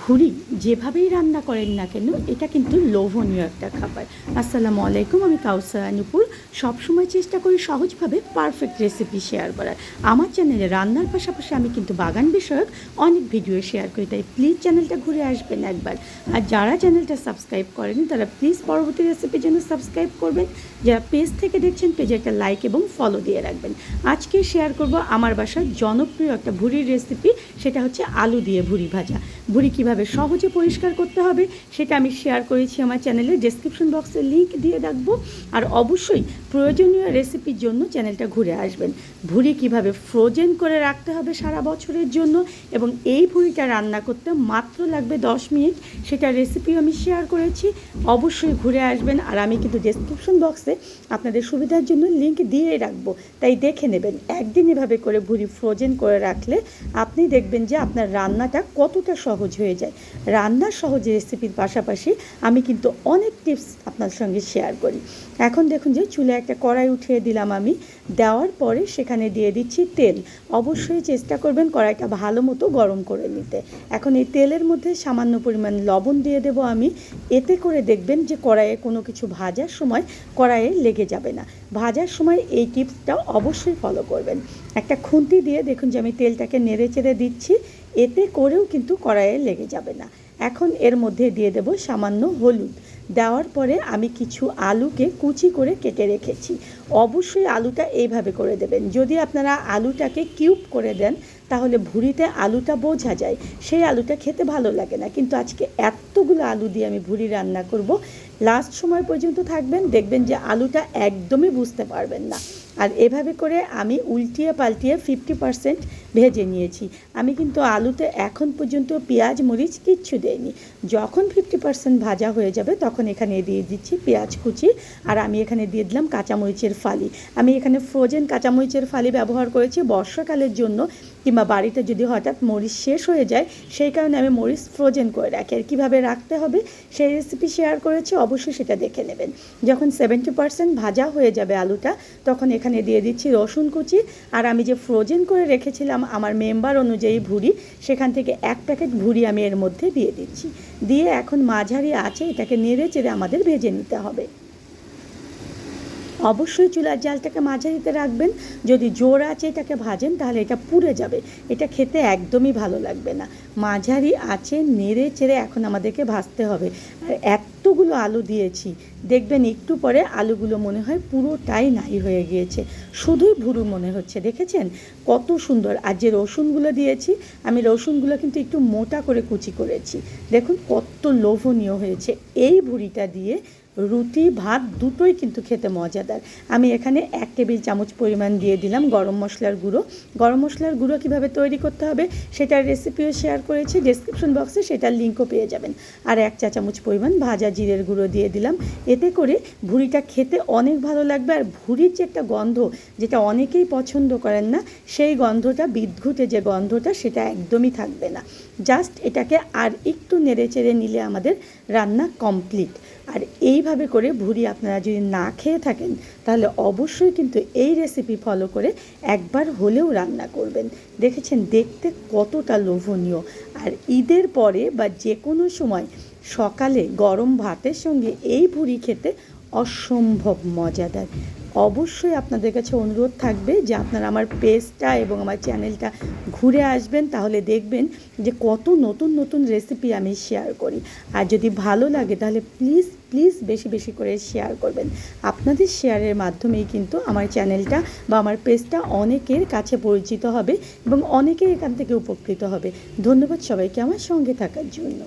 ভুড়ি যেভাবেই রান্না করেন না কেন, এটা কিন্তু লোভনীয় একটা খাবার। আসসালামু আলাইকুম, আমি কাউসার নুপুর সবসময় চেষ্টা করি সহজভাবে পারফেক্ট রেসিপি শেয়ার করার। আমার চ্যানেলে রান্নার পাশাপাশি আমি কিন্তু বাগান বিষয়ক অনেক ভিডিও শেয়ার করি, তাই প্লিজ চ্যানেলটা ঘুরে আসবেন একবার। আর যারা চ্যানেলটা সাবস্ক্রাইব করেনি, তারা প্লিজ পরবর্তী রেসিপির জন্য সাবস্ক্রাইব করবেন। যারা পেজ থেকে দেখছেন পেজে একটা লাইক এবং ফলো দিয়ে রাখবেন। আজকে শেয়ার করব আমার বাসার জনপ্রিয় একটা ভুড়ির রেসিপি সেটা হচ্ছে আলু দিয়ে ভুড়ি ভাজা। ভুড়ি কীভাবে সহজে পরিষ্কার করতে হবে সেটা আমি শেয়ার করেছি আমার চ্যানেলে ডেসক্রিপশন বক্সে লিংক দিয়ে রাখব। আর অবশ্যই প্রয়োজনীয় রেসিপির জন্য চ্যানেলটা ঘুরে আসবেন। ভুড়ি কীভাবে ফ্রোজেন করে রাখতে হবে সারা বছরের জন্য এবং এই ভুড়িটা রান্না করতে মাত্র লাগবে দশ মিনিট, সেটা রেসিপিও আমি শেয়ার করেছি। অবশ্যই ঘুরে আসবেন আর আমি কিন্তু ডেসক্রিপশন বক্সে আপনাদের সুবিধার জন্য লিংক দিয়ে রাখব। তাই দেখে নেবেন, একদিন এভাবে করে ভুড়ি ফ্রোজেন করে রাখলে আপনি দেখবেন যে আপনার রান্নাটা কতটা সহজ হয়ে যায়। রান্নার সহজ রেসিপির পাশাপাশি আমি কিন্তু অনেক টিপস আপনার সঙ্গে শেয়ার করি। এখন দেখুন যে চুলে একটা কড়াই উঠিয়ে দিলাম আমি। দেওয়ার পরে সেখানে দিয়ে দিচ্ছি তেল। অবশ্যই চেষ্টা করবেন কড়াইটা ভালো মতো গরম করে নিতে। এখন এই তেলের মধ্যে সামান্য পরিমাণ লবণ দিয়ে দেবো আমি। এতে করে দেখবেন যে কড়াইয়ে কোনো কিছু ভাজার সময় কড়াইয়ে লেগে যাবে না। ভাজার সময় এই টিপসটা অবশ্যই ফলো করবেন। একটা খুন্তি দিয়ে দেখুন যে আমি তেলটাকে নেড়ে চেড়ে দিচ্ছি। এতে করেও কিন্তু কড়াইয়ে লেগে যাবে না। এখন এর মধ্যে দিয়ে দেব সামান্য হলুদ। দেওয়ার পরে আমি কিছু আলুকে কুচি করে কেটে রেখেছি। অবশ্যই আলুটা এইভাবে করে দেবেন। যদি আপনারা আলুটাকে কিউব করে দেন তাহলে ভুড়িতে আলুটা বোঝা যায়। সেই আলুটা খেতে ভালো লাগে না। কিন্তু আজকে এতগুলো আলু দিয়ে আমি ভুড়ি রান্না করব। লাস্ট সময় পর্যন্ত থাকবেন, দেখবেন যে আলুটা একদমই বুঝতে পারবেন না। আর এভাবে করে আমি উল্টিয়ে পাল্টিয়ে ফিফটি পারসেন্ট ভেজে নিয়েছি। আমি কিন্তু আলুতে এখন পর্যন্ত পেঁয়াজ, মরিচ কিচ্ছু দেইনি। যখন ফিফটি পারসেন্ট ভাজা হয়ে যাবে, তখন এখানে দিয়ে দিচ্ছি পেঁয়াজ কুচি। আর আমি এখানে দিয়ে দিলাম কাঁচামরিচের ফালি। আমি এখানে ফ্রোজেন কাঁচামরিচের ফালি ব্যবহার করেছি বর্ষাকালের জন্য কিংবা বাড়িতে যদি হঠাৎ মরিচ শেষ হয়ে যায়, সেই কারণে আমি মরিচ ফ্রোজেন করে রাখি। আর কীভাবে রাখতে হবে, সেই রেসিপি শেয়ার করেছি, অবশ্যই সেটা দেখে নেবেন। যখন সেভেন্টি পারসেন্ট ভাজা হয়ে যাবে আলুটা, তখন এখানে দিয়ে দিচ্ছি রসুন কুচি। আর আমি যে ফ্রোজেন করে রেখেছিলাম আমার মেম্বার অনুযায়ী ভুড়ি, সেখান থেকে এক প্যাকেট ভুড়ি আমি এর মধ্যে দিয়ে দিচ্ছি। দিয়ে এখন মাঝারি আছে এটাকে নেড়ে চেড়ে আমাদের ভেজে নিতে হবে। অবশ্যই চুলার জালটাকে মাঝারিতে রাখবেন। যদি জোর আছে এটাকে ভাজেন, তাহলে এটা পুড়ে যাবে। এটা খেতে একদমই ভালো লাগবে না। মাঝারি আছে নেড়ে চেড়ে এখন আমাদেরকে ভাজতে হবে। আর এতগুলো আলু দিয়েছি। দেখবেন একটু পরে আলুগুলো মনে হয় পুরোটাই নাই হয়ে গিয়েছে। শুধুই ভুরু মনে হচ্ছে, দেখেছেন? কত সুন্দর। আর যে রসুনগুলো দিয়েছি, আমি রসুনগুলো কিন্তু একটু মোটা করে কুচি করেছি। দেখুন কত লোভনীয় হয়েছে। এই ভুড়িটা দিয়ে রুটি, ভাত দুটোই কিন্তু খেতে মজাদার। আমি এখানে এক টেবিল চামচ পরিমাণ দিয়ে দিলাম গরম মশলার গুঁড়ো। গরম মশলার গুঁড়ো কীভাবে তৈরি করতে হবে সেটার রেসিপিও শেয়ার করেছি। ডেসক্রিপশন বক্সে সেটার লিঙ্কও পেয়ে যাবেন। আর এক চা চামচ পরিমাণ ভাজা জিরের গুঁড়ো দিয়ে দিলাম। এতে করে ভুড়িটা খেতে অনেক ভালো লাগবে আর ভুড়ির যে একটা গন্ধ, যেটা অনেকেই পছন্দ করেন না, সেই গন্ধটা, বিদ্ঘুটে যে গন্ধটা, সেটা একদমই থাকবে না। জাস্ট এটাকে আর একটু নেড়ে চেড়ে নিলে আমাদের রান্না কমপ্লিট। আর এইভাবে করে ভুড়ি আপনারা যদি না খেয়ে থাকেন, তাহলে অবশ্যই কিন্তু এই রেসিপি ফলো করে একবার হলেও রান্না করবেন। দেখেছেন, দেখতে কতটা লোভনীয়। আর ঈদের পরে বা যে কোনো সময় সকালে গরম ভাতের সঙ্গে এই ভুড়ি খেতে অসম্ভব মজাদার। অবশ্যই আপনাদের কাছে অনুরোধ থাকবে যে আপনারা আমার পেজটা এবং আমার চ্যানেলটা ঘুরে আসবেন, তাহলে দেখবেন যে কত নতুন নতুন রেসিপি আমি শেয়ার করি। আর যদি ভালো লাগে তাহলে প্লিজ প্লিজ বেশি বেশি করে শেয়ার করবেন। আপনাদের শেয়ারের মাধ্যমেই কিন্তু আমার চ্যানেলটা বা আমার পেজটা অনেকের কাছে পরিচিত হবে এবং অনেকেই এখান থেকে উপকৃত হবে। ধন্যবাদ সবাইকে আমার সঙ্গে থাকার জন্য।